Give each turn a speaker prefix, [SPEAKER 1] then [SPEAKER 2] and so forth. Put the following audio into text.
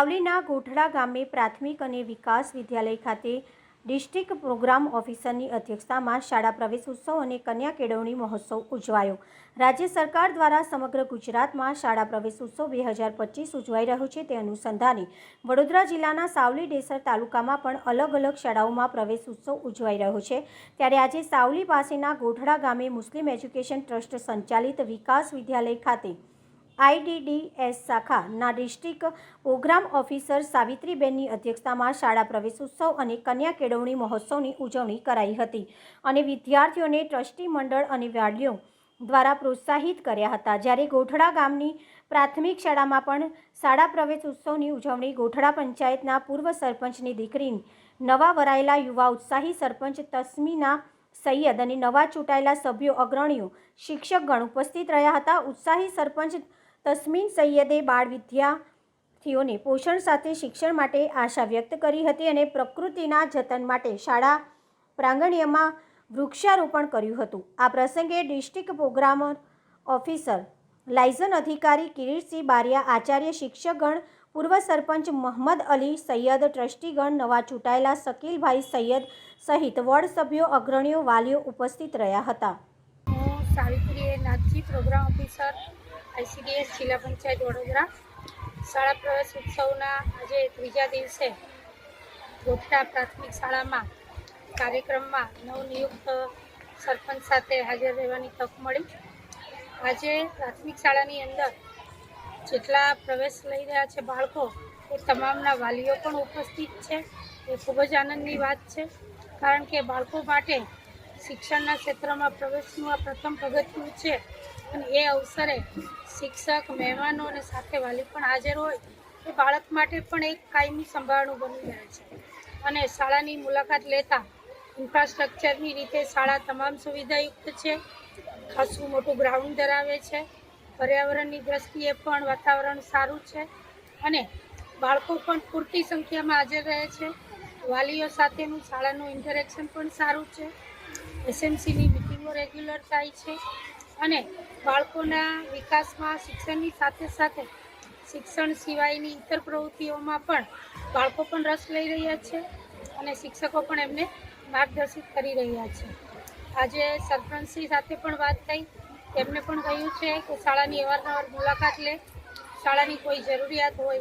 [SPEAKER 1] સાવલીના ગોઠડા ગામે પ્રાથમિક અને વિકાસ વિદ્યાલય ખાતે ડિસ્ટ્રિક્ટ પ્રોગ્રામ ઓફિસરની અધ્યક્ષતામાં શાળા પ્રવેશ ઉત્સવ અને કન્યા કેળવણી મહોત્સવ ઉજવાયો. રાજ્ય સરકાર દ્વારા સમગ્ર ગુજરાતમાં શાળા પ્રવેશ ઉત્સવ બે હજાર પચીસ ઉજવાઈ રહ્યો છે. તે અનુસંધાને વડોદરા જિલ્લાના સાવલી ડેસર તાલુકામાં પણ અલગ અલગ શાળાઓમાં પ્રવેશ ઉત્સવ ઉજવાઈ રહ્યો છે. ત્યારે આજે સાવલી પાસેના ગોઠડા ગામે મુસ્લિમ એજ્યુકેશન ટ્રસ્ટ સંચાલિત વિકાસ વિદ્યાલય ખાતે આઈડીડીએસ શાખાના ડિસ્ટ્રિક્ટ પ્રોગ્રામ ઓફિસર સાવિત્રીબેનની અધ્યક્ષતામાં શાળા પ્રવેશ ઉત્સવ અને કન્યા કેળવણી મહોત્સવની ઉજવણી કરાઈ હતી અને વિદ્યાર્થીઓને ટ્રસ્ટી મંડળ અને વાલીઓ દ્વારા પ્રોત્સાહિત કર્યા હતા. જ્યારે ગોઠડા ગામની પ્રાથમિક શાળામાં પણ શાળા પ્રવેશ ઉત્સવની ઉજવણી ગોઠડા પંચાયતના પૂર્વ સરપંચની દીકરી નવા વરાયેલા યુવા ઉત્સાહી સરપંચ તસ્મીના સૈયદ અને નવા ચૂંટાયેલા સભ્યો અગ્રણીઓ શિક્ષકગણ ઉપસ્થિત રહ્યા હતા. ઉત્સાહી સરપંચ તસ્મીન સૈયદે બાળ વિદ્યાર્થીઓને પોષણ સાથે શિક્ષણ માટે આશા વ્યક્ત કરી હતી અને પ્રકૃતિના જતન માટે શાળા પ્રાંગણ્યમાં વૃક્ષારોપણ કર્યું હતું. આ પ્રસંગે ડિસ્ટ્રિક્ટ પ્રોગ્રામર ઓફિસર લાયઝન અધિકારી કિરીટસિંહ બારિયા, આચાર્ય શિક્ષકગણ, પૂર્વ સરપંચ મોહમ્મદ અલી સૈયદ, ટ્રસ્ટીગણ નવા ચૂંટાયેલા શકીલભાઈ સૈયદ સહિત વોર્ડ સભ્યો, અગ્રણીઓ, વાલીઓ ઉપસ્થિત રહ્યા હતા.
[SPEAKER 2] હું Savitri Nathji program officer ICDS જિલ્લા પંચાયત વડોદરા. શાળા પ્રવેશ ઉત્સવના આજે ત્રીજા દિવસે ગોઠા પ્રાથમિક શાળામાં કાર્યક્રમમાં નવનિયુક્ત સરપંચ સાથે હાજર રહેવાની તક મળી. આજે પ્રાથમિક શાળાની અંદર જેટલા પ્રવેશ લઈ રહ્યા છે બાળકો, એ તમામના વાલીઓ પણ ઉપસ્થિત છે. એ ખૂબ જ આનંદની વાત છે. કારણ કે બાળકો માટે શિક્ષણના ક્ષેત્રમાં પ્રવેશનું આ પ્રથમ પગથિયું છે. અને એ અવસરે શિક્ષક, મહેમાનો અને સાથે વાલી પણ હાજર હોય. એ બાળક માટે પણ એક કાયમી સંભાળણું બની રહે છે. અને શાળાની મુલાકાત લેતા ઇન્ફ્રાસ્ટ્રક્ચરની રીતે શાળા તમામ સુવિધાયુક્ત છે. ખાસું મોટું ગ્રાઉન્ડ ધરાવે છે. પર્યાવરણની દ્રષ્ટિએ પણ વાતાવરણ સારું છે. અને બાળકો પણ પૂરતી સંખ્યામાં હાજર રહે છે. વાલીઓ સાથેનું શાળાનું ઇન્ટરેક્શન પણ સારું છે. એસએમસીની મિટિંગો રેગ્યુલર થાય છે અને બાળકોના વિકાસમાં શિક્ષણની સાથે સાથે શિક્ષણ સિવાયની ઇતર પ્રવૃત્તિઓમાં પણ બાળકો પણ રસ લઈ રહ્યા છે અને શિક્ષકો પણ એમને માર્ગદર્શિત કરી રહ્યા છે. આજે સરપંચશ્રી સાથે પણ વાત થઈ. તેમને પણ કહ્યું છે કે શાળાની અવારનવાર મુલાકાત લે. શાળાની કોઈ જરૂરિયાત હોય